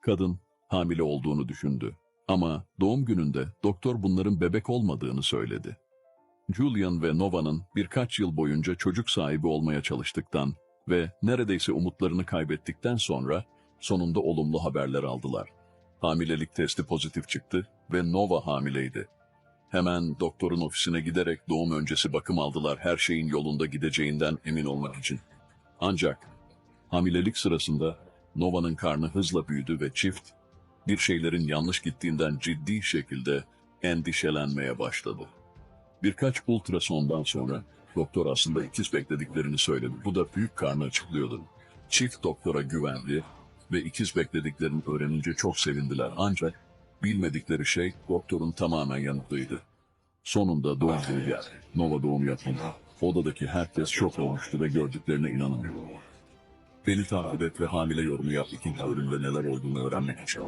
Kadın hamile olduğunu düşündü. Ama doğum gününde doktor bunların bebek olmadığını söyledi. Julian ve Nova'nın birkaç yıl boyunca çocuk sahibi olmaya çalıştıktan ve neredeyse umutlarını kaybettikten sonra sonunda olumlu haberler aldılar. Hamilelik testi pozitif çıktı ve Nova hamileydi. Hemen doktorun ofisine giderek doğum öncesi bakım aldılar her şeyin yolunda gideceğinden emin olmak için. Ancak hamilelik sırasında Nova'nın karnı hızla büyüdü ve çift bir şeylerin yanlış gittiğinden ciddi şekilde endişelenmeye başladı. Birkaç ultrasondan sonra doktor aslında ikiz beklediklerini söyledi. Bu da büyük karnı açıklıyordu. Çift doktora güvendi ve ikiz beklediklerini öğrenince çok sevindiler. Ancak bilmedikleri şey doktorun tamamen yanıtlıydı. Sonunda doğum günü geldi. Nova doğum yapmadı. Odadaki herkes şok olmuştu ve gördüklerine inanamıyor. Beni takip et ve hamile yorumu yap ikinci bölümde neler olduğunu öğrenmek için.